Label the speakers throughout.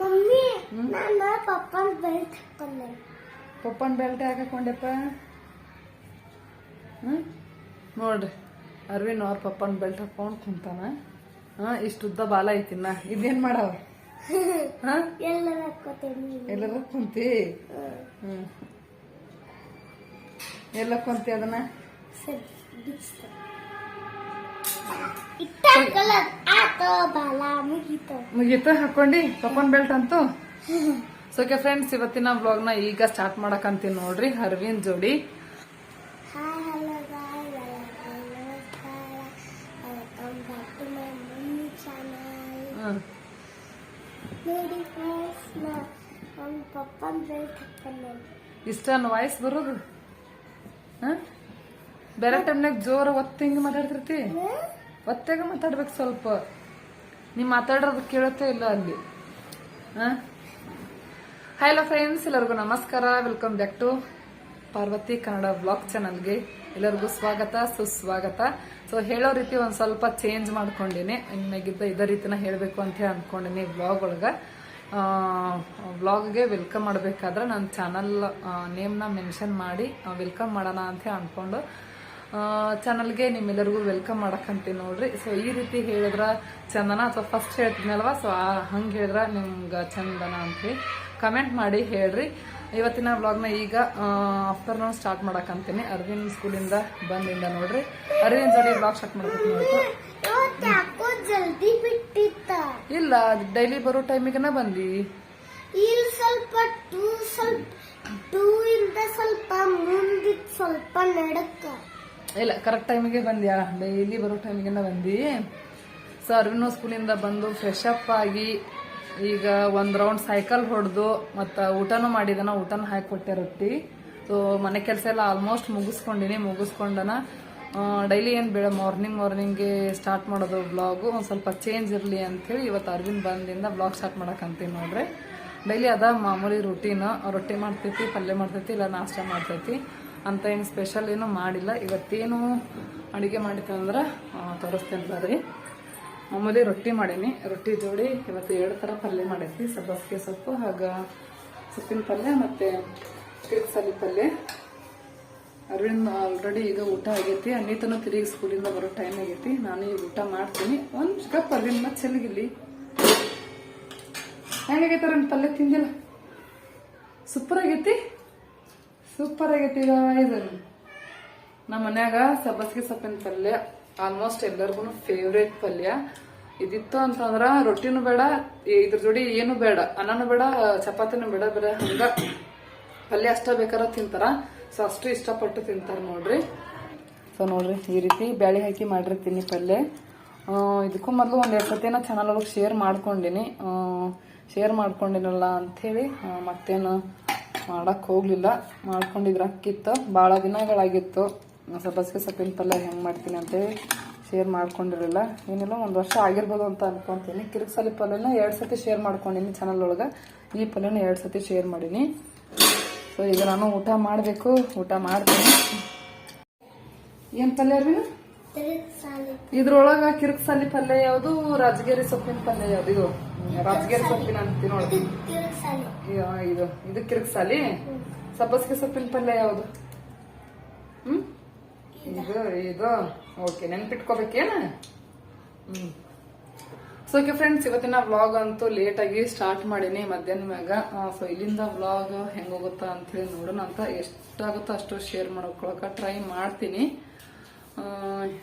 Speaker 1: Mummy ನಾನು ಪಪ್ಪನ belt ಹಾಕೊಂಡೆ
Speaker 2: ಪಪ್ಪನ belt ಯಾಕೆ ಹಾಕೊಂಡೆಪ್ಪ ಹ್ಞೂ ನೋಡ್ರಿ ಅರವಿಂದ್ ಅವ್ರ ಪಪ್ಪನ ಬೆಲ್ಟ್ ಹಾಕೊಂಡು ಕುಂತಾನ. ಹಾಂ ಇಷ್ಟು ಉದ್ದ ಬಾಲ ಐತಿನ್ನ ಇದೇನು ಮಾಡವ ಹಾಂ?
Speaker 1: ಎಲ್ಲರ ಹಾಕೋತೇನೆ
Speaker 2: ಎಲ್ಲರೂ ಕುಂತಿ? ಹ್ಞೂ ಎಲ್ಲ ಕುಂತಿ ಅದನ್ನ?
Speaker 1: ಸರಿ ಮುಗೀತು.
Speaker 2: ಹಾಕೊಂಡಿ ಕಪನ್ ಬೆಲ್ಟ್ ಅಂತೂ. ಸೋಕೆ ಫ್ರೆಂಡ್ಸ್ ಇವತ್ತಿನ ಬ್ಲಾಗ್ನ ಈಗ ಸ್ಟಾರ್ಟ್ ಮಾಡಕಂತೀನಿ ನೋಡ್ರಿ ಅರವಿಂದ್ ಜೋಡಿ. ಇಷ್ಟನ್ ವಾಯ್ಸ್ ಬರೋದು? ಹ? ಬೇರೆ ಟೈಮ್ನಾಗ ಜೋರ ಒತ್ತ ಹಿಂಗ ಮಾತಾಡ್ತಿರ್ತಿ? ಒತ್ತಾಗ ಮಾತಾಡ್ಬೇಕು ಸ್ವಲ್ಪ. ನೀ ಮಾತಾಡೋದು ಕೇಳುತ್ತೆ ಇಲ್ಲ ಅಲ್ಲಿ. ಹಲೋ ಫ್ರೆಂಡ್ಸ್ ಎಲ್ಲರಿಗೂ ನಮಸ್ಕಾರ. Welcome back to Parvathi Kannada blog ಚಾನಲ್ಗೆ ಎಲ್ಲರಿಗೂ ಸ್ವಾಗತ, ಸುಸ್ವಾಗತ. ಸೊ ಹೇಳೋ ರೀತಿ ಒಂದು ಸ್ವಲ್ಪ ಚೇಂಜ್ ಮಾಡ್ಕೊಂಡಿನಿ. ಇನ್ನಾಗಿದ್ದ ಇದೇ ರೀತಿನ ಹೇಳಬೇಕು ಅಂತ ಹೇಳಿ ಅನ್ಕೊಂಡಿನಿ ಬ್ಲಾಗ್ ಒಳಗ. ವ್ಲಾಗ್ಗೆ ವೆಲ್ಕಮ್ ಮಾಡಬೇಕಾದ್ರೆ ನನ್ನ ಚಾನಲ್ ನೇಮ್ನ ಮೆನ್ಷನ್ ಮಾಡಿ ವೆಲ್ಕಮ್ ಮಾಡೋಣ ಅಂತ ಅಂದ್ಕೊಂಡು ಚಾನಲ್ಗೆ ನಿಮ್ಮೆಲ್ಲರಿಗೂ ವೆಲ್ಕಮ್ ಮಾಡಕಂತೀನಿ ನೋಡ್ರಿ. ಸೊ ಈ ರೀತಿ ಹೇಳಿದ್ರ ಚಂದನ? ಅಥವಾ ಫಸ್ಟ್ ಹೇಳ್ತೀನಲ್ವಾ? ಸೊ ಹಂಗೆ ಹೇಳಿದ್ರ ನಿಮ್ಗೆ ಚಂದನ ಅಂತೇಳಿ ಕಮೆಂಟ್ ಮಾಡಿ ಹೇಳ್ರಿ. ಇವತ್ತಿನ ವ್ಲಾಗ್ನ ಈಗ ಆಫ್ಟರ್ನೂನ್ ಸ್ಟಾರ್ಟ್ ಮಾಡಕಂತೀನಿ ಅರವಿಂದ್ ಸ್ಕೂಲಿಂದ ಬಂದಿಂದ ನೋಡ್ರಿ. ಅರವಿಂದ್ ಜೋಡಿ ವ್ಲಾಗ್ ಸ್ಟಾರ್ಟ್ ಮಾಡ್ಬೇಕು ಇಲ್ಲ ಡೈಲಿ ಬರೋ ಟೈಮಿಗೆನ ಬಂದಿ?
Speaker 1: ಸ್ವಲ್ಪ ಸ್ವಲ್ಪ ಟೂ ಇಂದ ಸ್ವಲ್ಪ ಮುಂದಿತ್ತು ಸ್ವಲ್ಪ
Speaker 2: ಇಲ್ಲ ಕರೆಕ್ಟ್ ಟೈಮಿಗೆ ಬಂದ್ಯಾ? ಡೈಲಿ ಬರೋ ಟೈಮಿಗೆನ ಬಂದಿ. ಸೊ ಅರವಿಂದ್ ಸ್ಕೂಲಿಂದ ಬಂದು ಫ್ರೆಶ್ ಅಪ್ ಆಗಿ ಈಗ ಒಂದು ರೌಂಡ್ ಸೈಕಲ್ ಹೊಡೆದು ಮತ್ತು ಊಟನೂ ಮಾಡಿದನ, ಊಟನ ಹಾಕಿ ರೊಟ್ಟಿ. ಸೊ ಮನೆ ಕೆಲಸ ಎಲ್ಲ ಆಲ್ಮೋಸ್ಟ್ ಮುಗಿಸ್ಕೊಂಡಿನಿ, ಮುಗಿಸ್ಕೊಂಡನ ಡೈಲಿ ಏನು ಬೇಡ ಮಾರ್ನಿಂಗ್ ಮಾರ್ನಿಂಗ್ಗೆ ಸ್ಟಾರ್ಟ್ ಮಾಡೋದು ಬ್ಲಾಗು ಒಂದು ಸ್ವಲ್ಪ ಚೇಂಜ್ ಇರಲಿ ಅಂಥೇಳಿ ಇವತ್ತು ಅರವಿಂದ್ ಬಂದಿಂದ ಬ್ಲಾಗ್ ಸ್ಟಾರ್ಟ್ ಮಾಡೋಕ್ಕಂತೀನಿ ನೋಡ್ರಿ. ಡೈಲಿ ಅದ ಮಾಮೂಲಿ ರೊಟೀನು ರೊಟ್ಟಿ ಮಾಡ್ತೈತಿ, ಪಲ್ಯ ಮಾಡ್ತೈತಿ, ಇಲ್ಲ ನಾಷ್ಟ ಮಾಡ್ತೈತಿ. ಅಂತ ಏನು ಸ್ಪೆಷಲ್ ಏನು ಮಾಡಿಲ್ಲ. ಇವತ್ತೇನು ಅಡುಗೆ ಮಾಡಿತ್ತು ಅಂದ್ರೆ ತೋರಿಸ್ತೇನೆ ಬರ್ರಿ ಮಾಮೂಲಿ ರೊಟ್ಟಿ ಮಾಡೀನಿ. ರೊಟ್ಟಿ ಜೋಡಿ ಇವತ್ತು ಎರಡು ಥರ ಪಲ್ಯ ಮಾಡೈತಿ ಸಬ್ಬಸಿಗೆ ಸೊಪ್ಪು ಹಾಗ ಸೊಪ್ಪಿನ ಪಲ್ಯ ಮತ್ತು ಕಿರಿಕ್ಸಲಿ ಪಲ್ಯ. ಅರವಿಂದ್ ಆಲ್ರೆಡಿ ಈಗ ಊಟ ಆಗೈತಿ. ಅನ್ನಿತನ ತಿರುಗಿ ಸ್ಕೂಲಿಂದ ಬರೋ ಟೈಮ್ ಆಗೈತಿ. ನಾನು ಈಗ ಊಟ ಮಾಡ್ತೀನಿ. ಒಂದು ಚಿಕ್ಕ ಪಲ್ಯನ ಹೆಂಗಾಗೈತೆ ಹೆಂಗಾಗೈತಾರ ಪಲ್ಯ ತಿಂದಿಲ್ಲ? ಸೂಪರ್ ಆಗೈತಿ? ಸೂಪರ್ ಆಗೈತಿ ನಮ್ಮ ಮನ್ಯಾಗ ಸಬ್ಬಸ್ಗೆ ಸೊಪ್ಪಿನ ಪಲ್ಯ ಆಲ್ಮೋಸ್ಟ್ ಎಲ್ಲರಿಗೂ ಫೇವ್ರೇಟ್ ಪಲ್ಯ. ಇದಿತ್ತು ಅಂತಂದ್ರ ರೊಟ್ಟಿನೂ ಬೇಡ ಇದ್ರ ಜೋಡಿ ಏನು ಬೇಡ, ಅನ್ನನೂ ಬೇಡ, ಚಪಾತಿನೂ ಬೇಡ, ಬೇರೆ ಹಂಗ ಪಲ್ಯ ಅಷ್ಟ ಬೇಕಾರ ತಿಂತಾರ. ಸೊ ಅಷ್ಟು ಇಷ್ಟಪಟ್ಟು ತಿಂತಾರ ನೋಡ್ರಿ. ಸೊ ನೋಡ್ರಿ, ಈ ರೀತಿ ಬ್ಯಾಳಿ ಹಾಕಿ ಮಾಡಿರ್ತೀನಿ ಪಲ್ಯ. ಇದಕ್ಕೂ ಮೊದಲು ಎರಡು ಸತಿನ ಚಾನಲ್ ಒಳಗೆ ಶೇರ್ ಮಾಡ್ಕೊಂಡಿನಿ. ಶೇರ್ ಮಾಡ್ಕೊಂಡಿನಲ್ಲ ಅಂತ ಹೇಳಿ ಮತ್ತೇನು ಮಾಡಕ್ ಹೋಗ್ಲಿಲ್ಲ. ಮಾಡ್ಕೊಂಡಿದ್ರ ಅಕ್ಕಿತ್ತು. ಭಾಳ ದಿನಗಳಾಗಿತ್ತು. ಸಬ್ಬಸ್ಗೆ ಸೊಪ್ಪಿನ ಪಲ್ಯ ಹೆಂಗೆ ಮಾಡ್ತೀನಿ ಅಂತೇಳಿ ಶೇರ್ ಮಾಡ್ಕೊಂಡಿರಲಿಲ್ಲ. ಏನಿಲ್ಲ ಒಂದು ವರ್ಷ ಆಗಿರ್ಬೋದು ಅಂತ ಅನ್ಕೊಂತೀನಿ. ಕಿರಿಕ್ಸಲಿ ಪಲ್ಯನ ಎರಡು ಸತಿ ಶೇರ್ ಮಾಡ್ಕೊಂಡಿನಿ ಚಾನಲ್ ಒಳಗೆ. ಈ ಪಲ್ಯನ ಎರಡು ಸತಿ ಶೇರ್ ಮಾಡೀನಿ. ಸೊ ಈಗ ನಾನು ಊಟ ಮಾಡಬೇಕು. ಊಟ ಮಾಡ್ತೀನಿ. ಏನು ಪಲ್ಯ ರೀ ಇದ್ರೊಳಗ ಕಿರಿಕ್ಸಲಿ ಪಲ್ಯ ಯಾವುದು? ರಾಜಗಿರಿ ಸೊಪ್ಪಿನ ಪಲ್ಯ ಯಾವ್ದು? ಇದು? ರಾಜಗಿರಿ ಸೊಪ್ಪಿನ ಅಂತ ನೋಡಿ
Speaker 1: ತಿರುಗ್ ಸಾಲಿ
Speaker 2: ಇದು ಇದು ಸಾಲಿ? ಸಬ್ಬಸಿಗೆ ಸೊಪ್ಪಿನ ಪಲ್ಯ ಯಾವುದು? ಹ್ಮ್? ಇದು. ಇದು ಓಕೆ ನೆನ್ಪಿಟ್ಕೋಬೇಕೇನ ಹ್ಮ್. ಸೊ ಓಕೆ ಫ್ರೆಂಡ್ಸ್ ಇವತ್ತಿನ ವ್ಲಾಗ್ ಅಂತೂ ಲೇಟಾಗಿ ಆಗಿ ಸ್ಟಾರ್ಟ್ ಮಾಡೀನಿ ಮಧ್ಯಾಹ್ನ ಮ್ಯಾಗ. ಸೊ ಇಲ್ಲಿಂದ ವ್ಲಾಗ್ ಹೆಂಗ್ ಹೋಗುತ್ತಾ ಅಂತ ಹೇಳಿ ನೋಡೋಣ ಅಂತ ಎಷ್ಟಾಗುತ್ತೋ ಅಷ್ಟು ಶೇರ್ ಮಾಡ್ಕೊಳಕ ಟ್ರೈ ಮಾಡ್ತೀನಿ.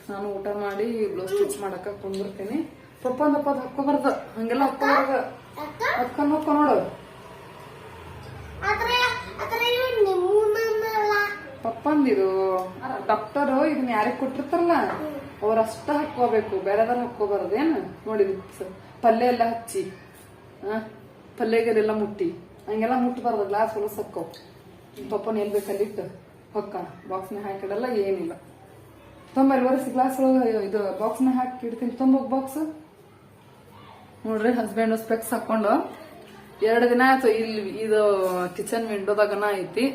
Speaker 2: ನಾನು ಊಟ ಮಾಡಿ ಬ್ಲೌಸ್ ಸ್ಟಿಚ್ ಮಾಡಕ ಕುಂದಿರ್ತೀನಿ. ಪಪ್ಪಂದ ಅದು ಹಾಕೋಬಾರ್ದು ಹಂಗೆಲ್ಲ ಹಾಕೋಬಾರ್ದು ಹಾಕೊಂಡ್ ಹೋಗ್ಕೊ ನೋಡು. ಪಪ್ಪಂದಿದು. ಡಾಕ್ಟರ್ ಇದನ್ನ ಯಾರಿಗೆ ಕೊಟ್ಟಿರ್ತಾರಲ್ಲ, ಅವ್ರಷ್ಟ ಹಾಕೋಬೇಕು ಬೇರೆದಾರ ಹಾಕೋಬಾರ್ದು ಏನು? ನೋಡಿ ಪಲ್ಯ ಎಲ್ಲ ಹಚ್ಚಿ, ಆ, ಪಲ್ಯಗೆಲ್ಲ ಮುಟ್ಟಿ, ಹಂಗೆಲ್ಲ ಮುಟ್ಟಬಾರ್ದು ಗ್ಲಾಸ್ ಹೊಲಸಕ್ಕೋ ಪಪ್ಪನ ಎಲ್ಲಿ ಬೇಕಲ್ಲಿಟ್ಟು ಹೊಕ್ಕ. ಬಾಕ್ಸ್ ಬಾಕ್ಸ್ನ ಹಾಕಿಡಲ್ಲ, ಏನಿಲ್ಲ. ತೊಂಬಲ್ಲಿ ಒರೆಸಿ ಗ್ಲಾಸ್ ಇದು ಬಾಕ್ಸ್ನ ಹಾಕಿ ಇಡ್ತೀನಿ. ತೊಂಬೋಗ್ ಬಾಕ್ಸ್ ನೋಡ್ರಿ ಹಸ್ಬೆಂಡ್ ಸ್ಪೆಕ್ಸ್ ಹಾಕೊಂಡು. ಎರಡು ದಿನ ಆಯ್ತು ಇಲ್ಲಿ ಇದು ಕಿಚನ್ ವಿಂಡೋದಾಗನ ಐತಿ.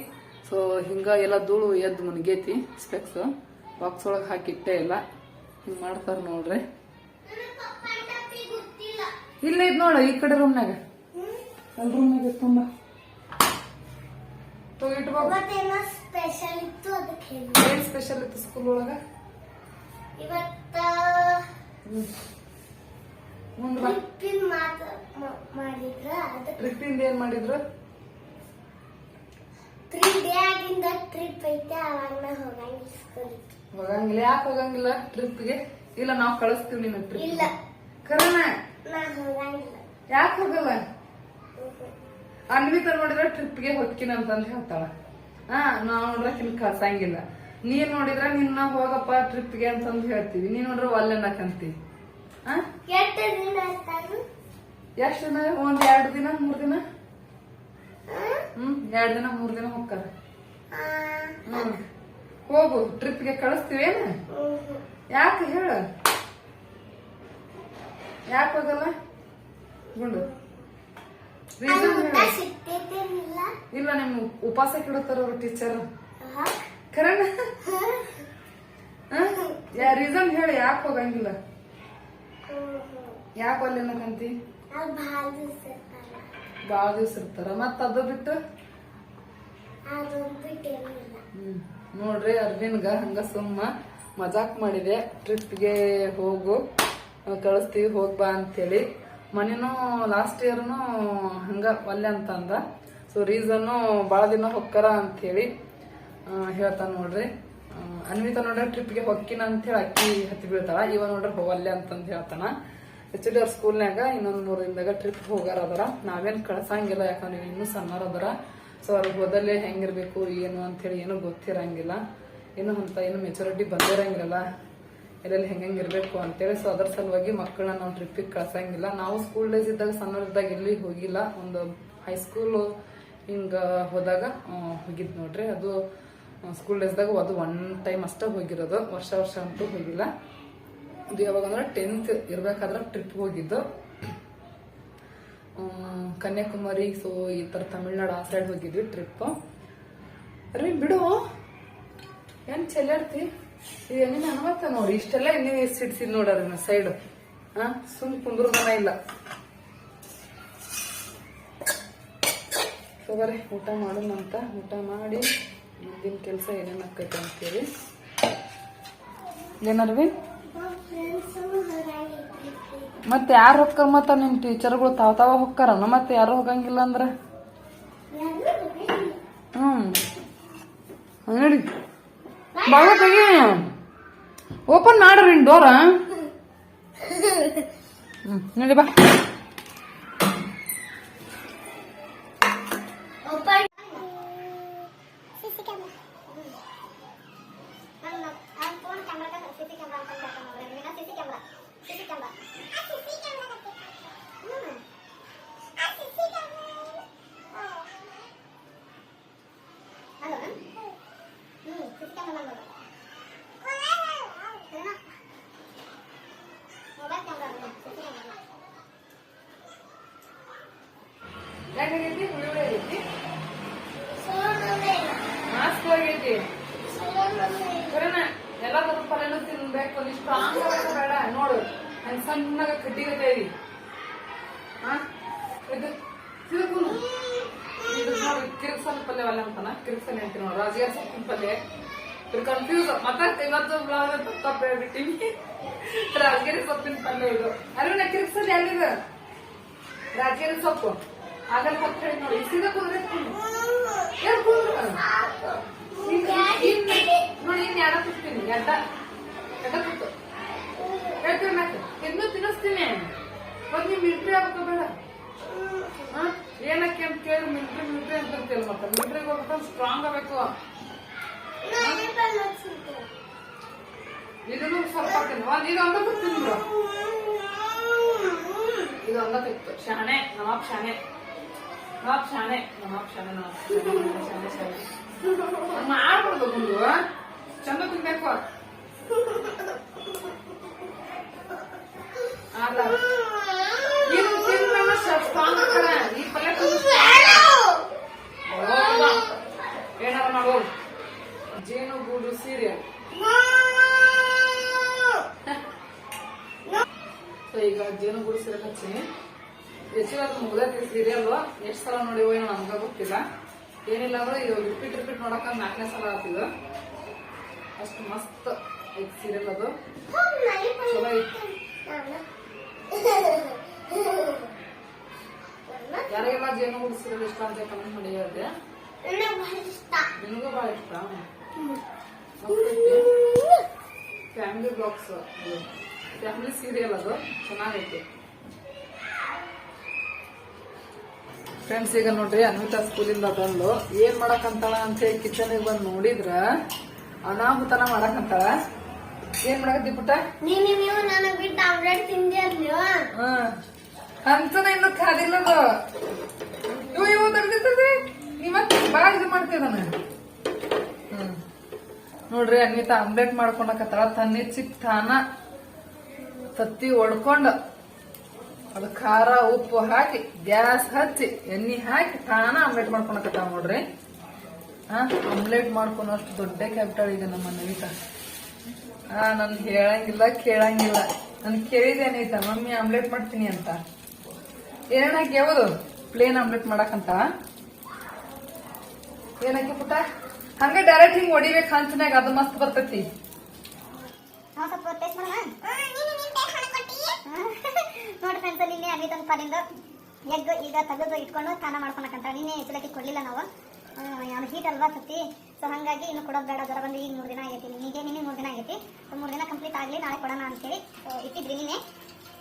Speaker 2: ಸೊ ಹಿಂಗ ಎಲ್ಲ ಧೂಳು ಎದ್ದು ಮುನ್ಗೈತಿ ಸ್ಪೆಕ್ಸ್ ಬಾಕ್ಸ್ ಒಳಗೆ ಹಾಕಿಟ್ಟೆ ಇಲ್ಲ. ಹಿಂಗ್ ಮಾಡ್ತಾರ ನೋಡ್ರಿ. ಇಲ್ಲ ಇದು ನೋಡ ಈ ಕಡೆ ರೂಮ್ನಾಗ ಅಲ್ಲಿ ರೂಮ್ನಾಗ ತುಂಬ.
Speaker 1: ಸ್ಪೆಷಲ್ ಇತ್ತು
Speaker 2: ಸ್ಕೂಲ್ ಒಳಗ?
Speaker 1: ಇವತ್ತ
Speaker 2: ಟ್ರಿಪ್ಪಿಂದ ಏನ್ ಮಾಡಿದ್ರು?
Speaker 1: ಹೋಗಂಗಿಲ್ಲ
Speaker 2: ಯಾಕೆ ಹೋಗಂಗಿಲ್ಲ ಟ್ರಿಪ್ಗೆ ಇಲ್ಲ ನಾವ್ ಕಳಿಸ್ತೀವಿ ನಿನ್ನ ಟ್ರಿಪ್
Speaker 1: ಇಲ್ಲ.
Speaker 2: ಕರೋಣ! ಯಾಕೆ ಹೋಗಲ್ಲ? ಅನ್ವಿತ ನೋಡಿದ್ರೆ ಟ್ರಿಪ್ಗೆ ಹೊತ್ಕಿನ ಅಂತಂದ್ ಹೇಳ್ತಾಳ. ಹಾ ನಾವ್ ನೋಡ್ರೆ ತಿನ್ ಕಳ್ಸಂಗಿಲ್ಲ. ನೀನ್ ನೋಡಿದ್ರೆ ನಿನ್ನ ಹೋಗಪ್ಪ ಟ್ರಿಪ್ಗೆ ಅಂತಂದ್ ಹೇಳ್ತೀವಿ. ನೀನ್ ನೋಡ್ರೆ ಒಲ್ಲೆನಕಂತೀವಿ ಹಾ?
Speaker 1: ಎಷ್ಟು ದಿನ ಆಯ್ತಾನು
Speaker 2: ಎಷ್ಟು ದಿನ? ಒಂದ್ ಎರಡು ದಿನ ಮೂರ್ ದಿನ? ಹ್ಮ್ ಎರಡು ದಿನ ಮೂರ್ ದಿನ ಹೋಗ್ತಾರ ಹ್ಮ್. ಹೋಗು ಟ್ರಿಪ್ಗೆ ಕಳಿಸ್ತೀವೇನ ಯಾಕೆ ಹೇಳು? ಯಾಕೆ ಹೋಗಲ್ಲ? ಗುಂಡು. ಇಲ್ಲ ನಿಮ್ ಉಪವಾಸ ಕೆಡುತ್ತಾರ ಅವ್ರ ಟೀಚರ್ ಕರೆನ? ರೀಸನ್ ಹೇಳಿ ಯಾಕೆ ಹೋಗಂಗಿಲ್ಲ? ಯಾಕೆ ಒಲ್ಲೆನಕಂತಿ
Speaker 1: ನಾವು ಭಾಳ ದಿವಸ ಇರ್ತಾರ
Speaker 2: ಬಾಳ ದಿವ್ಸ ಇರ್ತಾರ ಮತ್ತ ಅದು ಬಿಟ್ಟು? ಹ್ಮ್. ನೋಡ್ರಿ ಅರ್ವಿನ್ಗ ಹಂಗ ಸುಮ್ಮ ಮಜಾಕ್ ಮಾಡಿದೆ. ಟ್ರಿಪ್ಗೆ ಹೋಗು ಕಳಿಸ್ತೀವಿ ಹೋಗ್ ಬಾ ಅಂತೇಳಿ. ಮನೇನು ಲಾಸ್ಟ್ ಇಯರ್ನು ಹಂಗ ಒಲ್ಲೆ ಅಂತ ಅಂದ. ಸೊ ರೀಸನ್ನು ಭಾಳ ದಿನ ಹೊಕ್ಕರ ಅಂತೇಳಿ ಹೇಳಿ ಹೇಳ್ತಾನ ನೋಡ್ರಿ. ಅನ್ವಿತ ಅನ್ವಿತಾ ನೋಡ್ರಿ ಟ್ರಿಪ್ಗೆ ಹೊಕ್ಕಿನ ಅಂತೇಳಿ ಅಕ್ಕಿ ಹತ್ತಿ ಬೀಳ್ತಾಳ. ಇವ ನೋಡ್ರಿ ಹೋಗಲ್ಲೆ ಅಂತಂದು ಹೇಳ್ತಾನ. ಆಕ್ಚುಲಿ ಅವ್ರ ಸ್ಕೂಲ್ನಾಗ ಇನ್ನೊಂದ್ ಮೂರ್ ದಿನದಾಗ ಟ್ರಿಪ್ ಹೋಗಾರ ಅದರ ನಾವೇನ್ ಕಳ್ಸಂಗಿಲ್ಲ ಯಾಕಂದ್ರೆ ಇನ್ನೂ ಸಣ್ಣ ಅದರ ಸೊ ಅವ್ರಿಗೆ ಹೋದಲ್ಲೇ ಹೆಂಗಿರ್ಬೇಕು, ಏನು ಅಂತೇಳಿ ಏನು ಗೊತ್ತಿರಂಗಿಲ್ಲ. ಏನು ಅಂತ ಏನು ಮೆಚುರಿಟಿ ಬಂದಿರಂಗಿಲ್ಲ ಎಲ್ಲೆಲ್ಲಿ ಹೆಂಗೆ ಇರಬೇಕು ಅಂತೇಳಿ. ಸೊ ಅದ್ರ ಸಲುವಾಗಿ ಮಕ್ಕಳನ್ನ ನಾವು ಟ್ರಿಪ್ಪಿಗೆ ಕಳ್ಸಂಗಿಲ್ಲ. ನಾವು ಸ್ಕೂಲ್ ಡೇಸ್ ಇದ್ದಾಗ ಸಣ್ಣವ್ರಿದ್ದಾಗ ಇಲ್ಲಿ ಹೋಗಿಲ್ಲ. ಒಂದು ಹೈಸ್ಕೂಲ್ ಹಿಂಗ ಹೋದಾಗ ಹೋಗಿದ್ದು ಹೋಗಿದ್ ನೋಡ್ರಿ. ಅದು ಸ್ಕೂಲ್ ಡೇಸ್ದಾಗ ಅದು ಒನ್ ಟೈಮ್ ಅಷ್ಟೇ ಹೋಗಿರೋದು. ವರ್ಷ ವರ್ಷ ಅಂತೂ ಹೋಗಿಲ್ಲ. ಇದು ಯಾವಾಗ ಅಂದ್ರೆ ಟೆಂತ್ ಇರ್ಬೇಕಾದ್ರೆ ಟ್ರಿಪ್ ಹೋಗಿದ್ದು. ಕನ್ಯಾಕುಮಾರಿ ಸೊ ಈ ತರ ತಮಿಳ್ನಾಡು ಆ ಸೈಡ್ ಹೋಗಿದ್ವಿ ಟ್ರಿಪ್ ಅರೆ ಬಿಡು. ಏನ್ ಚೆಲ್ಲಾಡ್ತಿ? ಏನೇನು ನೀನ್ ಅನ್ವತ್ತ ನೋಡಿ. ಇಷ್ಟೆಲ್ಲ ಇನ್ನೇ ಸಿಡ್ಸಿದ್ ನೋಡ್ರಿ ಸೈಡ್ ಹಾ ಸುಮ್ ಕುಂದ್ರದನ ಇಲ್ಲ. ಸೊ ಬರ್ರಿ ಊಟ ಮಾಡೋಣಂತ ಊಟ ಮಾಡಿ ಮುಂದಿನ ಕೆಲಸ ಏನೇನು ಆಕೈತೆ ಅಂತೇಳಿ ಏನರ್ವಿ
Speaker 1: ನಮ್ಮ ಫ್ರೆಂಡ್ಸ್ ಹೊರಗೆ
Speaker 2: ಮತ್ತೆ ಯಾರು ಹೊಕ್ಕಾರ ಮತ್ತ ನಿಮ್ ಟೀಚರ್ಗಳು ತಾವ್ ತಾವ ಹೊಕ್ಕಾರನ ಮತ್ತೆ ಯಾರು ಹೋಗಂಗಿಲ್ಲ ಅಂದ್ರ? ಹ್ಮ್. ಓಪನ್ ಮಾಡ್ರಿ ಡೋರ ಹ್ಮ್, ನೋಡಿ ಬಾ
Speaker 1: ಓಪನ್ ಸಿಸಿ ಕ್ಯಾಮೆರಾ ನನ್ನ ಆ ಫೋನ್ ಕ್ಯಾಮೆರಾ ಸಿಸಿ ಕ್ಯಾಮೆರಾ ಅಂತ ಹೇಳ್ತಾನೆ ನೋಡ್ರಿ ನಿಮಗೆ ಸಿಸಿ ಕ್ಯಾಮೆರಾ ಸಿಸಿ ಕ್ಯಾಮೆರಾ ಆ ಸಿಸಿ ಕ್ಯಾಮೆರಾ ಹ್ಮ್ ಆ ಸಿಸಿ ಕ್ಯಾಮೆರಾ ಹಲೋ ಹ್ಮ್ ಸಿಸಿ ಕ್ಯಾಮೆರಾ ಬಂದದ ಮೊಬೈಲ್ ಕ್ಯಾಮೆರಾ ಸಿಸಿ ಕ್ಯಾಮೆರಾ
Speaker 2: ಯಾಕಾಗೈತಿ ಹುಳಿ ಆಗೈತಿ
Speaker 1: ಸೋನೋದೇ
Speaker 2: ಮಾಸ್ಕ್ ಆಗೈತಿ
Speaker 1: ಸೋನೋದೇ
Speaker 2: ಕರೆನ ಎಲ್ಲ ತರ ಪಲ್ಯನೂ ತಿನ್ಬೇಕು ನೀ ಸ್ಟ್ರಾಂಗ್ ಬೇಡ ನೋಡು ಹಂಗ ಸಣ್ಣಗ ಕಟ್ಟಿಗತ್ತೆ ರೀ ಹಾ ಇದು ತಿಳ್ಕೊಂಡು ಇದು ನೋಡಿ ಕಿರ್ಸಲ್ ಪಲ್ಯ ಅಲ್ಲ ಅಂತಾನ? ಕಿರ್ಸಲ್ ಹೇಳ್ತೀನಿ ನೋಡಿ. ರಾಜಗಾರ ಸೊಪ್ಪಿನ ಪಲ್ಯ. ಇದು ಕನ್ಫ್ಯೂಸ್ ಮತ್ತೆ ಇವತ್ತು ಬ್ಲಾಗ್ ತಪ್ಪ ಹೇಳ್ಬಿಟ್ಟಿನಿ. ರಾಜಗಿರಿ ಸೊಪ್ಪಿನ ಪಲ್ಯ ಇದು. ಅರುಣ ಕಿರ್ಸಲ್ ಎಲ್ಲಿದೆ ರಾಜಗಿರಿ ಸೊಪ್ಪು. ಆಗಲ್ಲ ತಪ್ಪ ಹೇಳಿ ನೋಡಿ. ಸೀದಾ ಕುದ್ರೆ ನೋಡಿ ಇನ್ ಯಾರ ತಿಂತೀನಿ ಎಡ್ಡ ಎಡ್ಡ ಕೂತು ಹೇಳ್ತೀನಿ ನಾಕ ಇನ್ನೂ ತಿನ್ನಿಸ್ತೀನಿ ಒಂದ್ ನೀವು ಮಿಲ್ಟ್ರಿ ಆಗ್ಬೇಕು ಬೇಡ. ಏನಕ್ಕೆ ಅಂತ ಕೇಳಿ ಮಿಲ್ಟ್ರಿ ಮಿಲ್ಟ್ರಿ ಅಂತ ಅಂತೀರ ಮತ್ತೆ. ಮಿಲ್ಟ್ರಿಗೆ ಹೋಗ್ಬೇಕಂದ್ರೆ ಸ್ಟ್ರಾಂಗ್ ಆಗಬೇಕು. ಇದನ್ನು ಸ್ವಲ್ಪ ತಿನ್ನು ಒಂದ್ ಇದು ಒಂದ ತಿಂದ್ರು ಇದು ಒಂದ ತಿತ್ತು ಶಾಣೆ ನವಾಬ್ ಶಾಣೆ. ನವಾಬ್ ಶಾಣೆ ನವಾಬ್ ಶಾಣೆ ನವಾಬ್ ಶಾಣೆ ಶಾಣೆ ಮಾಡ್ಬಿಡ್ಬೇಕು ಒಂದು ಚಂದ ತಿನ್ಬೇಕು. ಗೂಡು ಸೀರೆ. ಈಗ ಜೇನು ಗೂಡು ಸೀರೆ ಹಚ್ಚಿ ಹೆಚ್ಚಿನ ಮುಗ್ದೈತಿ ಸೀರಿಯಲ್ ಎಷ್ಟು ಸಲ ನೋಡಿವೋ ಏನೋ ನಮ್ಗ ಗೊತ್ತಿಲ್ಲ. ಏನಿಲ್ಲ ಅಂದ್ರೆ ಇದು ರಿಪೀಟ್ ರಿಪೀಟ್ ನೋಡಕ ನಾಲ್ಕನೇ ಸಲ ಆಗ್ತಿದ ಅಷ್ಟು ಮಸ್ತ್ ಐತಿ ಸೀರಿಯಲ್ ಅದು ಚಲೋ ಐತಿ. ಯಾರಿಗೆಲ್ಲ ಜೇನು ಹುಡುಗ ಸೀರಿಯಲ್ ಇಷ್ಟ ಅಂತ ಕಮೆಂಟ್ ಮಾಡಿ ಹೇಳಿದೆ? ನಿನಗೂ ಭಾಳ ಇಷ್ಟ? ಫ್ಯಾಮಿಲಿ ಬ್ಲಾಗ್ಸ್ ಫ್ಯಾಮಿಲಿ ಸೀರಿಯಲ್ ಅದು. ಚೆನ್ನಾಗೈತೆ. ಫ್ರೆಂಡ್ಸ್ ಈಗ ನೋಡ್ರಿ ಅನ್ವಿತಾ ಸ್ಕೂಲಿಂದ ಬಂದು ಏನ್ ಮಾಡಕಂತಾಳ ಅಂತ ಹೇಳಿ ಕಿಚನ್ ಬಂದು ನೋಡಿದ್ರ ಅನಾಹುತನ ಮಾಡಕಂತಾಳ ಏನ್ ಮಾಡಕತ್ತಿ ಪುಟ್ಟ?
Speaker 1: ನೀನು ನೀವು ನನಗೆ ಬಿಟ್ಟು ಆಮ್ಲೆಟ್ ತಿಂದಿರ್ಲಿವ
Speaker 2: ಅಂತದ ಇನ್ನು ಖಾದಿಲ್ಲದು ಇವು ಇವು ತೆಗ್ದಿರ್ತದೆ ಇವತ್ತು ಬಾಳ ಇದು ಮಾಡ್ತಿದ್ದಾನ ನೋಡ್ರಿ ಅನ್ವಿತ ಆಮ್ಲೆಟ್ ಮಾಡ್ಕೊಂಡಕತ್ತಳ. ತನ್ನಿ ಚಿಕ್ಕ ತಾನ ತತ್ತಿ ಒಡ್ಕೊಂಡ ಅದು ಖಾರ ಉಪ್ಪು ಹಾಕಿ ಗ್ಯಾಸ್ ಹಚ್ಚಿ ಎಣ್ಣೆ ಹಾಕಿ ತಾನ ಆಮ್ಲೆಟ್ ಮಾಡ್ಕೊಳಕತ್ತಾವ ನೋಡ್ರಿ. ಹಾ ಆಮ್ಲೆಟ್ ಮಾಡ್ಕೊಳೋಷ್ಟು ದೊಡ್ಡ ಕ್ಯಾಪಿಟಲ್ ಇದೆ ನಮ್ಮ ನವಿತಾ ಹಾ ನನ್ ಹೇಳಂಗಿಲ್ಲ, ಕೇಳಂಗಿಲ್ಲ. ನನ್ ಕೇಳಿದೇನೈತ ಮಮ್ಮಿ ಆಮ್ಲೆಟ್ ಮಾಡ್ತೀನಿ ಅಂತ. ಏನಾಕಿ ಯಾವುದು? ಪ್ಲೇನ್ ಆಮ್ಲೆಟ್ ಮಾಡಕಂತ ಏನಕ್ಕೆ ಪುಟ ಹಂಗ ಡೈರೆಕ್ಟ್ ಹಿಂಗ್ ಹೊಡಿಬೇಕು ಹಂಚನ್ಯಾಗ ಅದು ಮಸ್ತ್ ಬರ್ತೈತಿ.
Speaker 1: ಎಗ್ ಈಗ ತೆಗೆದು ಇಟ್ಕೊಂಡು, ಸ್ನಾನ ಮಾಡ್ಕೊಳಕಂತ ನಿನ್ನೆ ಇಸಲಕ್ಕೆ ಕೊಡ್ಲಿಲ್ಲ ನಾವು. ಹೀಟ್ ಅಲ್ವಾ ಸತಿ? ಸೊ ಹಂಗಾಗಿ ಇನ್ನು ಕೊಡೋದು ಬೇಡ ಜ್ವರ ಬಂದು ಈಗ ಮೂರು ದಿನ ಆಗೈತಿ. ನಿಮಗೆ ನಿನ್ನೆ ಮೂರು ದಿನ ಆಗೈತಿ. ಸೊ ಮೂರು ದಿನ ಕಂಪ್ಲೀಟ್ ಆಗಲಿ ನಾಳೆ ಕೊಡೋಣ ಅಂತೇಳಿ ಇಟ್ಟಿದ್ರಿ ನಿನ್ನೆ.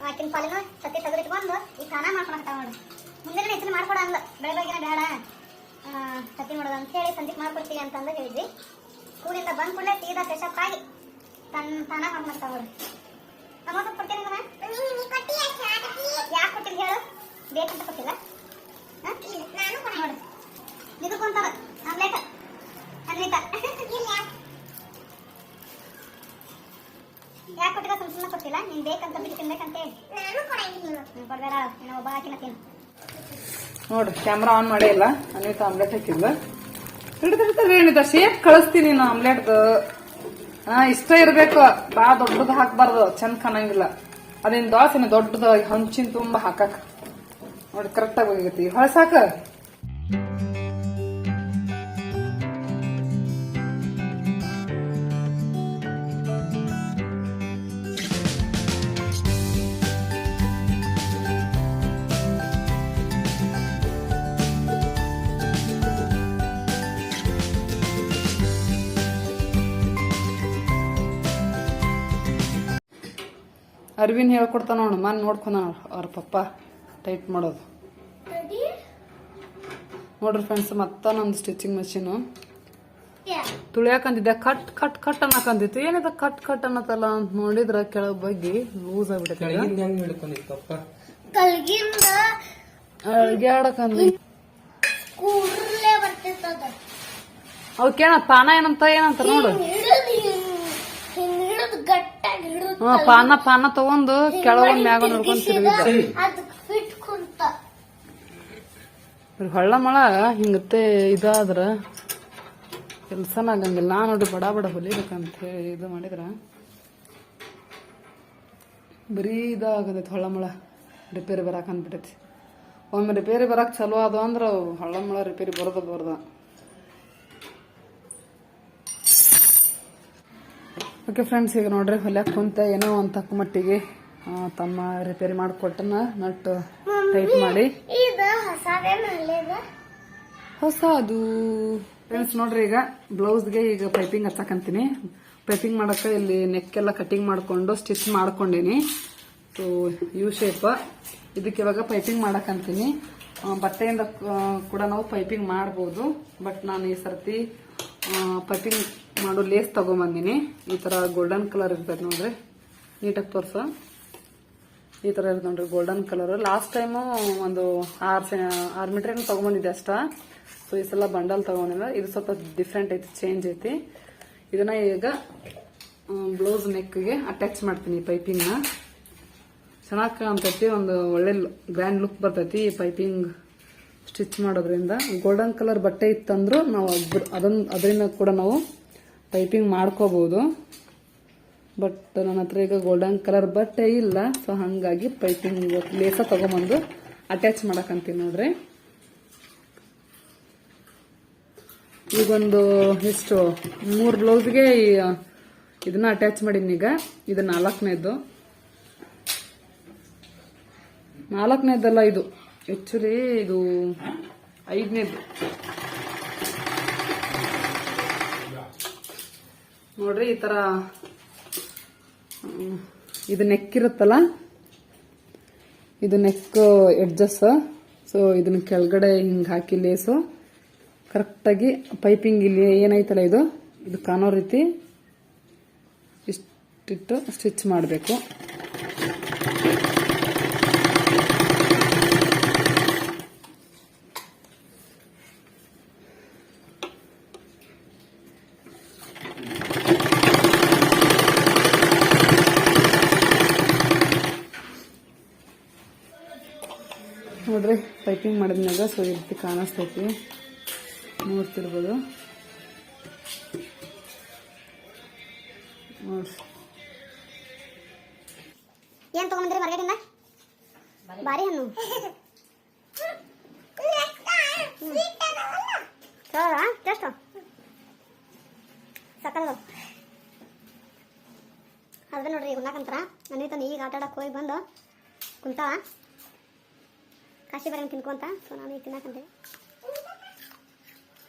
Speaker 1: ಆಕಿನ ಪಾಲಿನ ಸತಿ ತೆಗೆದಿಟ್ಕೊಂಡು ಈ ಸ್ನಾನ ಮಾಡ್ಕೊಳಕಂತ ನೋಡಿ. ಮುಂದಿನ ಹೆಚ್ಚಿನ ಮಾಡ್ಕೊಡ ಅಂದ ಬೆಳಗ್ಗೆ ಬೇಡ. ಆ, ಸತಿ ಮಾಡೋದು ಅಂತ ಹೇಳಿ ಸಂಜೆ ಮಾಡ್ಕೊಡ್ತೀವಿ ಅಂತಂದು ಹೇಳಿದ್ವಿ. ಸ್ಕೂಲಿಂದ ಬಂದ ಕೂಡಲೇ ಸೀದಾ ಫ್ರೆಶಪ್ ಆಗಿ ತನ್ನ ಸ್ನಾನ ಮಾಡ್ಕೊಳ್ತಾ ನೋಡಿ. ಸ್ವಲ್ಪ ಕೊಡ್ತೀನಿ ಯಾಕೆ ಕೊಟ್ಟಿಲ್ಲ ಹೇಳು? ಬೇಕಂತ ಕೊಟ್ಟಿಲ್ಲ. ನಾನು ನೋಡು. ನಿದ್ಕೊಂತಾರ ಆಮ್ಲೆಟ್. ಅನ್ವಿತ ಯಾಕೆ? ಕೊಟ್ಟಿಲ್ಲ? ಸುಮ್ಮ ಸುಮ್ಮನೆ ಕೊಟ್ಟಿಲ್ಲ. ನೀನ್ ಬೇಕಂತ ಬಿಟ್ಟು ತಿನ್ಬೇಕಂತ ಕೊಡ್ಬೇಡ ಒಬ್ಬ ಹಾಕಿನ ತಿನ್ನು.
Speaker 2: ನೋಡ್ರಿ ಕ್ಯಾಮ್ರಾ ಆನ್ ಮಾಡೇ ಇಲ್ಲ. ಅನಿತ ಆಮ್ಲೆಟ್ ಹಾಕಿದ್ಲ ಹಿಡಿದ್ರಿ ಸೇಫ್ ಶೇಪ್ ಕಳಿಸ್ತೀನಿ ನಾನು ಆಮ್ಲೆಟ್ದು ಹಾ ಇಷ್ಟ ಇರ್ಬೇಕು. ಬಾ ದೊಡ್ಡದು ಹಾಕ್ಬಾರ್ದು. ಚಂದ ಕಾಣಂಗಿಲ್ಲ. ಅದೇನ್ ದೋಸೆನ ದೊಡ್ಡದು ಹಂಚಿನ ತುಂಬಾ ಹಾಕಕ್. ನೋಡಿ ಕರೆಕ್ಟ್ ಆಗಿ ಹೋಗೈತಿ ಅರ್ವಿನ್ ಹೇಳ್ಕೊಡ್ತಾನ ನೋಡು ಮನ್ ನೋಡ್ಕೊಂಡ ಅವ್ರ ಪಪ್ಪ ಟೈಟ್ ಮಾಡೋದು. ನೋಡ್ರಿ ಫ್ರೆಂಡ್ಸ್ ಮತ್ತ ನಂದು ಸ್ಟಿಚಿಂಗ್ ಮಷೀನು ತುಳಿಯಾಕಂದಿದ್ದೆ ಕಟ್ ಕಟ್ ಕಟ್ ಅನ್ನಕಂದಿತ್ತು. ಏನಿದ ಕಟ್ ಕಟ್ ಅನ್ನತ್ತಲ್ಲ ಅಂತ ನೋಡಿದ್ರ ಕೆಳಗ್ ಬಗ್ಗೆ ಲೂಸ್ ಆಗ್ಬಿಟ್ಟೈತೆ
Speaker 1: ಬರ್ತಿರ್ತದ
Speaker 2: ಅವಕ್ಕೇನ ಪಾನ ಏನಂತ ಏನಂತ ನೋಡು
Speaker 1: ಹಿಡಿದು ಹಿಂಗ್ ಹಿಡಿದು ಗಟ್ಟಾಗಿ ಹಿಡಿದು
Speaker 2: ಹ್ಮ್ ಪಾನ ಪಾನ ತಗೊಂಡು ಕೆಳಗೊಂದ್ ಮ್ಯಾಗ ನೋಡ್ಕೊಂಡ್ ತಿರುಗಿದ್ದ.
Speaker 1: ಅದಕ್ಕೆ ಫಿಟ್ ಕುಂತ.
Speaker 2: ಹೊಳ್ಳ ಮಳ ಹಿಂಗತ್ತೆ ಇದಾದ್ರ ಕೆಲ್ಸನ ಆಗಂಗಿಲ್ಲ. ನಾ ನೋಡಿ ಬಡ ಬಡ ಹೊಲಿಬೇಕಂತ ಹೇಳಿ ಇದು ಮಾಡಿದ್ರ. ಬರೀ ಇದಾಗತೈತಿ ಹೊಳ್ಳ ಮಳ. ರಿಪೇರಿ ಬರಾಕ್ ಅಂದ್ಬಿಟ್ಟೈತಿ. ಒಮ್ಮೆ ರಿಪೇರಿ ಬರಾಕ್ ಚಲೋ ಅದು ಅಂದ್ರ ಹೊಳ್ಳ ಮಳ ರಿಪೇರಿ ಬರೋದ ಬರ್ದ. ಓಕೆ ಫ್ರೆಂಡ್ಸ್ ಈಗ ನೋಡ್ರಿ ಹೊಲ್ಯಾಕ್ ಕುಂತ ಏನೋ ಒಂದ್ ತಕ್ಕ ಮಟ್ಟಿಗೆ ತಮ್ಮ ರಿಪೇರಿ ಮಾಡಿಕೊಟ್ಟನ ನಟ್ ಟೈಟ್ ಮಾಡಿ. ಹೊಸ ಅದು ಫ್ರೆಂಡ್ಸ್ ನೋಡ್ರಿ ಈಗ ಬ್ಲೌಸ್ಗೆ ಈಗ ಪೈಪಿಂಗ್ ಹಚ್ಚಕಂತೀನಿ. ಪೈಪಿಂಗ್ ಮಾಡೋಕೆ ಇಲ್ಲಿ ನೆಕ್ ಎಲ್ಲ ಕಟಿಂಗ್ ಮಾಡಿಕೊಂಡು ಸ್ಟಿಚ್ ಮಾಡ್ಕೊಂಡೀನಿ. ಸೊ ಯು ಶೇಪ್ ಇದಕ್ಕೆ ಇವಾಗ ಪೈಪಿಂಗ್ ಮಾಡಕಂತೀನಿ. ಬಟ್ಟೆಯಿಂದ ಕೂಡ ನಾವು ಪೈಪಿಂಗ್ ಮಾಡ್ಬೋದು. ಬಟ್ ನಾನು ಈ ಸರ್ತಿ ಪೈಪಿಂಗ್ ಮಾಡೋ ಲೇಸ್ ತಗೊಂಬಂದಿನಿ. ಈ ತರ ಗೋಲ್ಡನ್ ಕಲರ್ ಇರ್ಬೇಕು ನೋಡ್ರಿ. ನೀಟಾಗಿ ತೋರ್ಸ. ಈ ತರ ಇರ್ತದೆ ನೋಡ್ರಿ ಗೋಲ್ಡನ್ ಕಲರ್ ಲಾಸ್ಟ್ ಟೈಮು ಒಂದು ಆರು ಆರು ಮೀಟರ್ ಏನೋ ತಗೊಂಬಂದಿದ್ದೆ ಅಷ್ಟ. ಸೊ ಈ ಸಲ ಬಂಡಲ್ ತಗೊಂಡಿಲ್ಲ. ಇದು ಸ್ವಲ್ಪ ಡಿಫ್ರೆಂಟ್ ಐತಿ ಚೇಂಜ್ ಐತಿ. ಇದನ್ನ ಈಗ ಬ್ಲೌಸ್ ನೆಕ್ಗೆ ಅಟ್ಯಾಚ್ ಮಾಡ್ತೀನಿ ಪೈಪಿಂಗ್ನ ಚೆನ್ನಾಗಿ ಕಾಣ್ತೈತಿ, ಒಂದು ಒಳ್ಳೆ ಗ್ರ್ಯಾಂಡ್ ಲುಕ್ ಬರ್ತೈತಿ ಈ ಪೈಪಿಂಗ್ ಸ್ಟಿಚ್ ಮಾಡೋದ್ರಿಂದ. ಗೋಲ್ಡನ್ ಕಲರ್ ಬಟ್ಟೆ ಇತ್ತಂದ್ರೂ ನಾವು ಅದನ್ನ, ಅದರಿಂದ ಕೂಡ ನಾವು ಪೈಪಿಂಗ್ ಮಾಡ್ಕೋಬಹುದು ಬಟ್ ನನ್ನ ಹತ್ರ ಈಗ ಗೋಲ್ಡನ್ ಕಲರ್ ಬಟ್ಟೆ ಇಲ್ಲ. ಸೊ ಹಂಗಾಗಿ ಪೈಪಿಂಗ್ ಲೇಸ ತಗೊಂಬಂದು ಅಟ್ಯಾಚ್ ಮಾಡಕಂತೀನಿ ನೋಡ್ರಿ ಈಗೊಂದು ಎಷ್ಟು, ಮೂರು ಬ್ಲೌಸ್ಗೆ ಇದನ್ನ ಅಟ್ಯಾಚ್ ಮಾಡೀನಿ ಈಗ. ಇದು ನಾಲ್ಕನೇದು ನಾಲ್ಕನೇದಲ್ಲ ಇದು. ಆಕ್ಚುಲಿ ಇದು ಐದನೇದು. ನೋಡ್ರಿ ಈ ತರ ಇದು ನೆಕ್ ಇರುತ್ತಲ್ಲ? ಇದು ನೆಕ್ ಎಡ್ಜಸ್ ಸೊ ಇದನ್ನ ಕೆಳಗಡೆ ಹಿಂಗ್ ಹಾಕಿ ಲೇಸು ಕರೆಕ್ಟಾಗಿ ಪೈಪಿಂಗ್ ಇಲ್ಲಿ ಏನೈತಲ್ಲ ಇದು? ಇದು ಕಾಣೋ ರೀತಿ ಇಷ್ಟಿಟ್ಟು ಸ್ಟಿಚ್ ಮಾಡಬೇಕು. ನೋಡ್ರಿ ಪೈಪಿಂಗ್ ಮಾಡಿದ್ಮ್ಯಾಗ ಸೊ ಈ ರೀತಿ ಕಾಣಿಸ್ತೈತಿ. ನೋಡ್ತಿರ್ಬೋದು. ನೋಡ್ರಿ
Speaker 1: ಏನ್ ತಗೊಂಡ್ರಿ ಮಾರ್ಕೆಟಿಂದ ಬಾರಿ ಹಣ್ಣು. ಟೇಸ್ಟ್ ಸಕ್ಕಲ್ಲ ಅದ. ನೋಡ್ರಿ ನನಗೆ ಈಗ ಆಟ ಹೋಗಿ ಬಂದು ಕುಂತಾವ ಕಾಶಿ ಬರಂಗ್ ತಿನ್ಕೊಂತ ಸೊ ನಾನು ಈಗ ತಿನ್ನಕಂತೆ.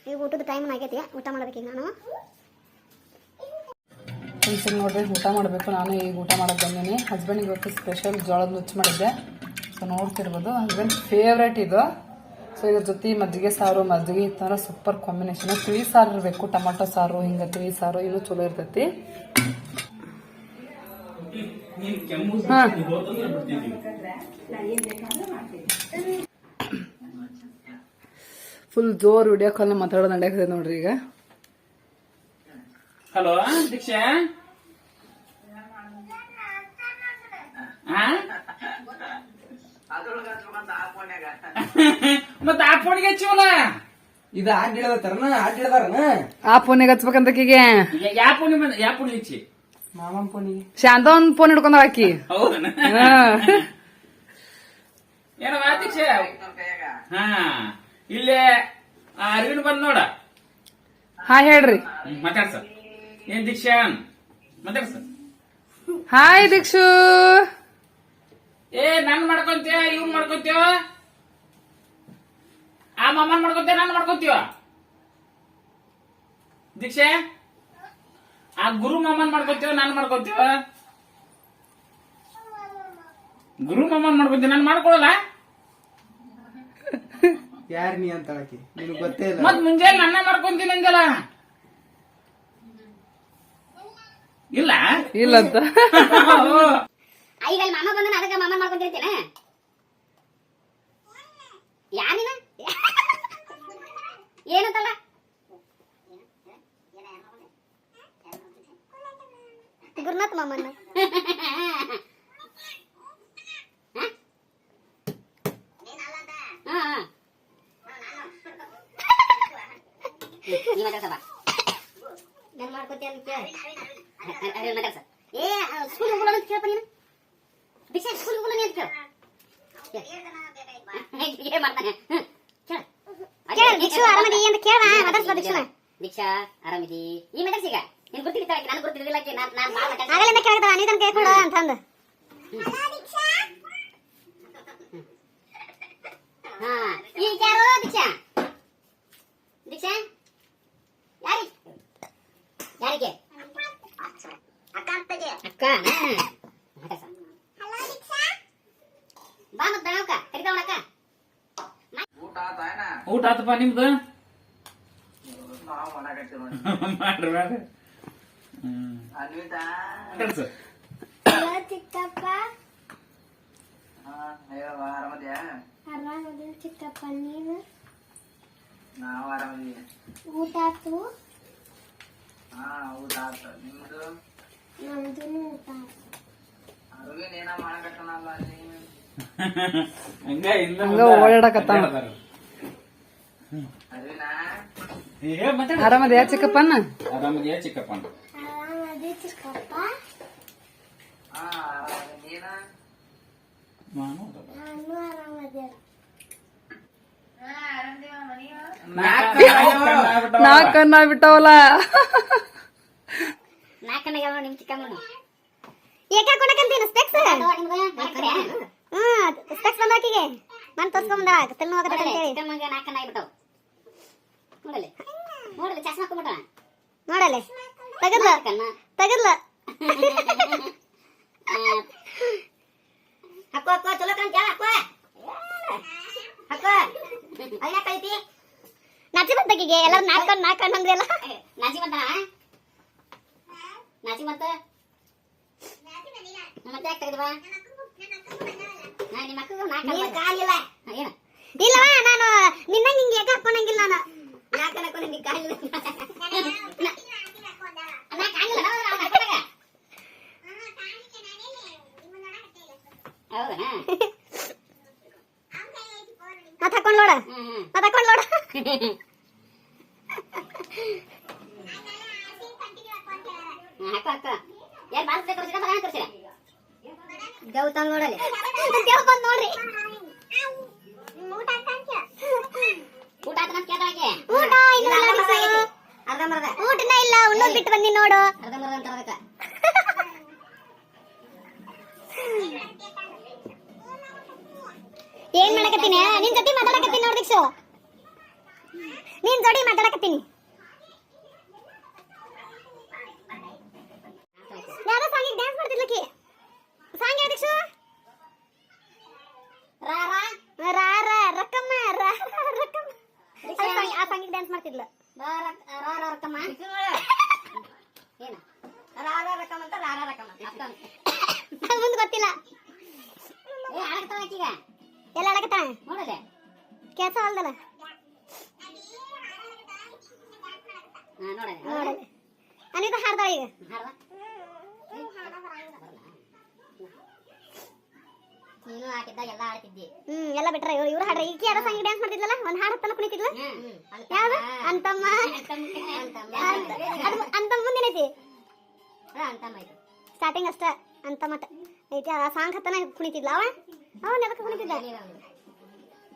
Speaker 1: ಈಗ ಊಟದ ಟೈಮ್ ಆಗೈತಿ. ಊಟ ಮಾಡ್ಬೇಕು ಈಗ ನಾನು.
Speaker 2: ಫ್ರೆಂಡ್ಸ್ ಇಲ್ಲಿ ನೋಡ್ರಿ, ಊಟ ಮಾಡಬೇಕು. ನಾನು ಈಗ ಊಟ ಮಾಡೋದು ಬಂದೀನಿ. ಹಸ್ಬೆಂಡಿಗೆ ಇವತ್ತು ಸ್ಪೆಷಲ್ ಜೋಳದ ನುಚ್ಚು ಮಾಡಿದ್ದೆ. ಸೊ ನೋಡ್ತಿರ್ಬೋದು. ಹಸ್ಬೆಂಡ್ ಫೇವ್ರೇಟ್ ಇದು. ಸೊ ಇದ್ರ ಜೊತೆ ಮಜ್ಜಿಗೆ ಸಾರು, ಮಜ್ಜಿಗೆ ಇತ್ತಂದ್ರೆ ಸೂಪರ್ ಕಾಂಬಿನೇಷನ್ ತಿಳಿ ಸಾರು ಇರಬೇಕು. ಟೊಮೆಟೊ ಸಾರು, ಹಿಂಗೆ ತಿಳಿ ಸಾರು, ಇನ್ನೂ ಚಲೋ ಇರ್ತೈತಿ. ಫುಲ್ ಜೋರ್ ವಿಡಿಯೋ ಕಾಲ್ ಮಾತಾಡೋದು ನಡೆಯಕ್ಕೆ ನೋಡ್ರಿ ಈಗ.
Speaker 3: ಹಲೋ ದೀಕ್ಷಾ? ಆ? ಮತ್ತ ಆ ಫೋನಿಗೆ ಹಚ್ಚಿವಲ್ಲ
Speaker 4: ಇದು ಆಡಿಡತಾರನ ಆಡಿಡದಾರನ
Speaker 2: ಆ ಫೋನಿಗೆ ಹಚ್ಬೇಕಂತಕೀಗೆ
Speaker 3: ಯಾವ ಫೋನ್ ಯಾವ ಫೋನ್ ಹಚ್ಚಿ?
Speaker 4: ಫೋನಿಗೆ
Speaker 2: ಶಾಂತ ಒಂದ್ ಫೋನ್ ಹಿಡ್ಕೊಂಡ್ ಹಾಕಿ.
Speaker 3: ಹೌದನ?
Speaker 2: ಹಾ.
Speaker 3: ಏನವ ದೀಕ್ಷಾ? ಹಾ. ಇಲ್ಲೇ ಅರವಿಂದ್ ಬಂದ್ ನೋಡ?
Speaker 2: ಹಾ ಹೇಳ್ರಿ.
Speaker 3: ಮಾತಾಡ್ಸ. ಏನ್ ದೀಕ್ಷಾ? ಮಾತಾಡ್ಸ.
Speaker 2: ಹಾಯ್ ದೀಕ್ಷು.
Speaker 3: ಏ ನನ್ ಮಾಡ್ಕೊಂತೀಯ ಇವ್ ಮಾಡ್ಕೊಂತೀವ ಆ ಮಾಮನ್ ಮಾಡ್ಕೊಂತೀವ ನಾನು ಮಾಡ್ಕೊಂತೀವ ದೀಕ್ಷೆ? ಆ ಗುರು ಮಾಮನ್ ಮಾಡ್ಕೊತೀವ ನಾನ್ ಮಾಡ್ಕೊತೀವ? ಗುರು ಮಾಮನ್ ಮಾಡ್ಕೊತೀವಿ ನಾನ್ ಮಾಡ್ಕೊಳಲ್ಲ?
Speaker 4: ಯಾರ್ ನೀ ಅಂತ ನಿನಗ್ ಗೊತ್ತೇ ಇಲ್ಲ.
Speaker 3: ಮತ್ ಮುಂಜಾನೆ ನನ್ನ ಮಾಡ್ಕೊಂತೀನಿ ಅಂದಲ್ಲ? ಇಲ್ಲ?
Speaker 2: ಅಂತ.
Speaker 1: ಈಗ ಅಲ್ಲಿ ಮಾಮ ಬಂದ ಅದಕ್ಕೆ ಮಾಮ ಮಾಡ್ಕೊಂತಿರ್ತೇನೆ? ಯಾರಿನ ಏನಂತಲ್ಲ ಗುರುನಾಥ್ ಮಾಮನ್ನ ನಾನು ಮಾಡ್ಕೊತೀಯ ಅಂತ ಕೇಳಿ ಮಾತಾಡ್ಸ ಏ ಸ್ಕೂಲ್ ಹೋಗೋಣ ಅಂತ ಕೇಳಪ್ಪ ನೀನು ಭಿಕ್ಷೆ ಸ್ಕೂಲ್ ಹೋಗೋಣ ಅಂತ ಕೇಳು ಏನ್ ಮಾಡ್ತಾನೆ ಹ್ಮ್. ಕೇಳು. ಕೇಳು, ಭಿಕ್ಷು ಆರಾಮದಿ ಅಂತ ಕೇಳ ಮಾತಾಡ್ಸ್ಬಾ ಭಿಕ್ಷುನ
Speaker 5: ದೀಕ್ಷಾ ಆರಾಮಿದಿ ಈ ಮೆಡಲ್ಸ್ ಈಗ ನೀನ್ ಗೊತ್ತಿಲ್ಲ ನನಗೆ ಗೊತ್ತಿರಲಿಲ್ಲ ನಾನು ನಾನು ಭಾಳ ಮಾತಾಡ್ತೀನಿ.
Speaker 1: ಆಗಲಿಂದ ಕೇಳ್ತಾವ ನೀ ತನಕ ಕೇಳ್ಕೊಡು ಅಂತಂದು
Speaker 5: ಹಾ ಈಗ ಯಾರು ದೀಕ್ಷಾ? ದೀಕ್ಷಾ? ಯಾರಿ ಯಾರಿಗೆ? ಅಕ್ಕ ಹಾ. ಮಾತಾಡ್ಸ. ಬಾ ಮತ್ ಬೆಳವಕ್ಕ ಕರಿತಾವಳಕ್ಕ
Speaker 3: ಊಟ ಆತಪ್ಪ ನಿಮ್ದು? ಮಾಡ್ರಿ ಮಾಡ್ರಿ.
Speaker 1: ಚಿಕ್ಕಪ್ಪ
Speaker 4: ಆರಾಮದ್ಯಾ?
Speaker 1: ಆರಾಮದ ಚಿಕ್ಕಪ್ಪ ನೀನು?
Speaker 4: ನಾವು ಆರಾಮದೀವಿ.
Speaker 1: ಊಟ ಆತು
Speaker 4: ಹಾ ಊಟ ಆತ ನಿಮ್ದು?
Speaker 1: ನಮ್ದು ಊಟ
Speaker 4: ಅರವಿಂದ್ ಏನ ಮಾಡಕತ್ತನಲ್ಲ ಅಲ್ಲಿ?
Speaker 3: ಹಂಗ ಇಲ್ಲ
Speaker 2: ಹಂಗ ಓಡಾಡಕತ್ತಾನ.
Speaker 4: ಅರವಿನ
Speaker 3: ಏ ಮತ್ತೆ
Speaker 2: ಆರಾಮದ ಚಿಕ್ಕಪ್ಪನ
Speaker 3: ಆರಾಮದಿಯಾ ಚಿಕ್ಕಪ್ಪ
Speaker 1: ಆರಾಮದಿ
Speaker 4: ನೀನ
Speaker 3: ನಾನು
Speaker 1: ಆರಾಮದ
Speaker 2: ನಾಲ್ಕು ಕಣ್ಣ ಬಿಟ್ಟವಲ್ಲ
Speaker 5: ನಾಲ್ಕನಾಗ ನಿಮ್ ಚಿಕ್ಕಮ್ಮನು
Speaker 1: ಏಕೆ ಕೊಡಕಂತೀನಿ ಸ್ಪೆಕ್ಸ್ ಹ್ಮ್ ಸ್ಪೆಕ್ಸ್ ಬಂದಾಕಿಗೆ ನಾನು ತೋರ್ಸ್ಕೊಂಬಂದ
Speaker 5: ನೋಡಲಿ ನೋಡಲಿ ಚಸ್ಮಾ ಹಾಕೊಂಡ್ಬಿಟ್ಟ
Speaker 1: ನೋಡಲೆ ತೆಗದ್ಲ
Speaker 5: ಕಣ್ಣ
Speaker 1: ತೆಗದ್ಲ
Speaker 5: ಹಾಕೋ ಅಕ್ಕ ಚಲೋ ಕಾಣ್ತ ಹಾಕೋ. ಅಕ್ಕ ಅಲ್ಲ ಕೈತಿ
Speaker 1: ನಾಚಿ ಬಂತಕಿಗೆ ಎಲ್ಲರೂ ನಾಲ್ಕೊಂಡು ನಾಲ್ಕೊಂಡು ಅಂದ್ರಲ್ಲ
Speaker 5: ನಾಚಿ ಬಂತಾನ ನಾಚಿ ಬಂತ ಮತ್ತೆ ಯಾಕೆ ತೆಗೆದ್ವಾ? ನಾ ನಿಮ್ಮ ಅಕ್ಕಗೂ ನಾಲ್ಕು ಕಾಲಿಲ್ಲ. ಏನ?
Speaker 1: ಇಲ್ಲವಾ ನಾನು ನಿನ್ನ ಹಿಂಗೆ ಯಾಕೆ ಹಾಕೊಂಡಂಗಿಲ್ಲ ನಾನು?
Speaker 5: ಯಾಕೆ ಹಾಕೊಂಡು ಕಾಲಿಲ್ಲ. ನಾ ಕಾಲಿಲ್ಲ ನಾವು ನಾವು ಹಾಕೊಂಡಾಗ ಹೌದಾ
Speaker 1: ಮತ್ ಹಾಕೊಂಡ್ ನೋಡ
Speaker 5: ಹ್ಮ್ ಹ್ಮ್
Speaker 1: ಮತ್ ಹಾಕೊಂಡ್ ನೋಡ
Speaker 5: ಹ್ಮ್, ಹಾಕೋ ಹಾಕೋ ಯಾರು ಬಾರಿಸ್ಬೇಕು ತೋರಿಸಿದ ಬರ ತೋರಿಸಿದ ಗೌತಮ್ ನೋಡಲಿ
Speaker 1: ದೇವ್ ಬಂದ್ ನೋಡ್ರಿ
Speaker 5: ಊಟ ಆತ ನಮ್ ಕೇಳ್ದಾಗೆ
Speaker 1: ಊಟ ಇಲ್ಲ ನೋಡು.
Speaker 5: ಅರ್ಧ
Speaker 1: ಊಟನೇ ಇಲ್ಲ ಉಣ್ಣೋದ್ ಬಿಟ್ಟು ಬಂದಿ ನೋಡು.
Speaker 5: ಅಂತ ಅದಕ್ಕ
Speaker 1: ಏನ್ ಮಾಡಕತ್ತೀನಿ? ನಿನ್ ಜೊತೆ ಮಾತಾಡಕತ್ತೀನಿ ನೋಡ್ ದೀಕ್ಷು. ನಿನ್ ಜೋಡಿ ಮಾತಾಡಕತ್ತೀನಿ. ಯಾರೋ ಸಾಂಗಿಗೆ ಡ್ಯಾನ್ಸ್ ಮಾಡ್ತಿದ್ಲಕಿ ಸಾಂಗ್ ಯಾವ ದೀಕ್ಷು?
Speaker 5: ರಾ ರಾ.
Speaker 1: ರಾ ರಾ ರಕ್ಕಮ್ಮ ರಾ ರಾ ರಕ್ಕಮ್ಮ ಸಾಂಗ್- ಆ ಸಾಂಗಿಗೆ ಡ್ಯಾನ್ಸ್ ಮಾಡ್ತಿದ್ಲು.
Speaker 5: ರಾ ರಾ ರಾ ರಾ ರಕ್ಕಮ್ಮ ಏನ ಅಂತ
Speaker 1: ಮುಂದ್ ಗೊತ್ತಿಲ್ಲ.
Speaker 5: ಏ ಆಕೀಗ?
Speaker 1: ಎಲ್ಲ ಆಡಕತ್ತ
Speaker 5: ನೋಡಲೆ
Speaker 1: ಕೆಲ್ಸ ಅಲ್ದಲ್ಲ?
Speaker 5: ನೋಡಲೆ
Speaker 1: ಅನಿತಾ ಹಾಡ್ತಾಳ ಈಗ?
Speaker 5: ಹಾಡ್ದ? ನೀನು ಹಾಕಿದ್ದಾಗ ಎಲ್ಲ ಆಡ್ತಿದ್ದಿ
Speaker 1: ಹ್ಮ್ ಎಲ್ಲ ಬಿಟ್ರ ಇವ್ರು ಇವ್ರು ಹಾಡ್ರ. ಈಕಿ ಯಾರೋ ಸಾಂಗಿಗೆ ಡ್ಯಾನ್ಸ್ ಮಾಡ್ತಿದ್ಲಲ್ಲ? ಒಂದ್ ಹಾಡ ಹತ್ತನ ಕುಣಿತಿದ್ಲ ಯಾವ್ದು? ಅಂತಮ್ಮ. ಅಂತಮ್ಮ. ಮುಂದಿನೈತಿ
Speaker 5: ಅಂತಮ್ಮ ಆಯ್ತು
Speaker 1: ಸ್ಟಾರ್ಟಿಂಗ್ ಅಷ್ಟ. ಅಂತ ಮತ್ತ ಐತಿ ಆ ಸಾಂಗ್ ಹತ್ತನ ಕುಣಿತಿದ್ಲ ಅವ? ಅವನ್ ಯಾವ್ದಕ್ಕೆ ಕುಣಿತಿದ್ದ?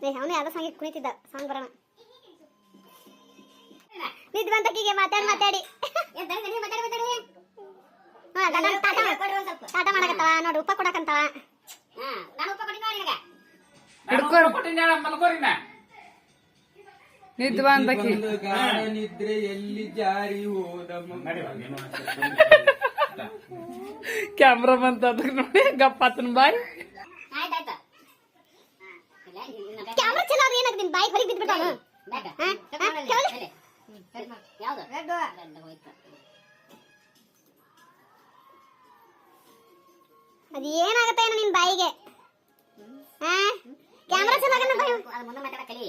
Speaker 1: ಏ ಅವನು. ಯಾವ್ದೋ ಸಾಂಗ್ ಕುಣಿತಿದ್ದ ಸಾಂಗ್ ಬರೋಣ. ನಿದ್ ಬಂತಕ್ಕಿಗೆ ಮಾತಾಡಿ. ಮಾತಾಡಿ
Speaker 5: ಮಾತಾಡಿ ಮಾತಾಡಿ.
Speaker 1: ಹಾ, ಟಾಟಾ
Speaker 5: ಸ್ವಲ್ಪ.
Speaker 1: ಟಾಟಾ ಉಪ್ಪ ಕೊಡಕಂತಾವ
Speaker 5: ನಾನು. ಕೊಟ್ಟಿನ
Speaker 3: ಮಲ್ಕೋರಿನ
Speaker 4: ನಿದ್ರೆ ಎಲ್ಲಿ ಜಾರಿ ಹೋದ
Speaker 2: ಕ್ಯಾಮ್ರಾ ಬಂತ ಅದಕ್ಕೆ ನೋಡಿ ಬಾಯ್.
Speaker 5: ಇಲ್ಲ ನಿನ್ನ
Speaker 1: ಕ್ಯಾಮ್ರಾ ಚಲೋ ಏನಾಗ ಏನಾಗ್ತೀನಿ ಬಾಯಿ ಹೊರಗೆ.
Speaker 5: ಹ್ಮ್, ಯಾವ್ದು?
Speaker 1: ಅದು ಏನಾಗತ್ತೆ ಏನೋ ನಿನ್ ಬಾಯಿಗೆ? ಕ್ಯಾಮ್ರಾ ಬಾಯಿ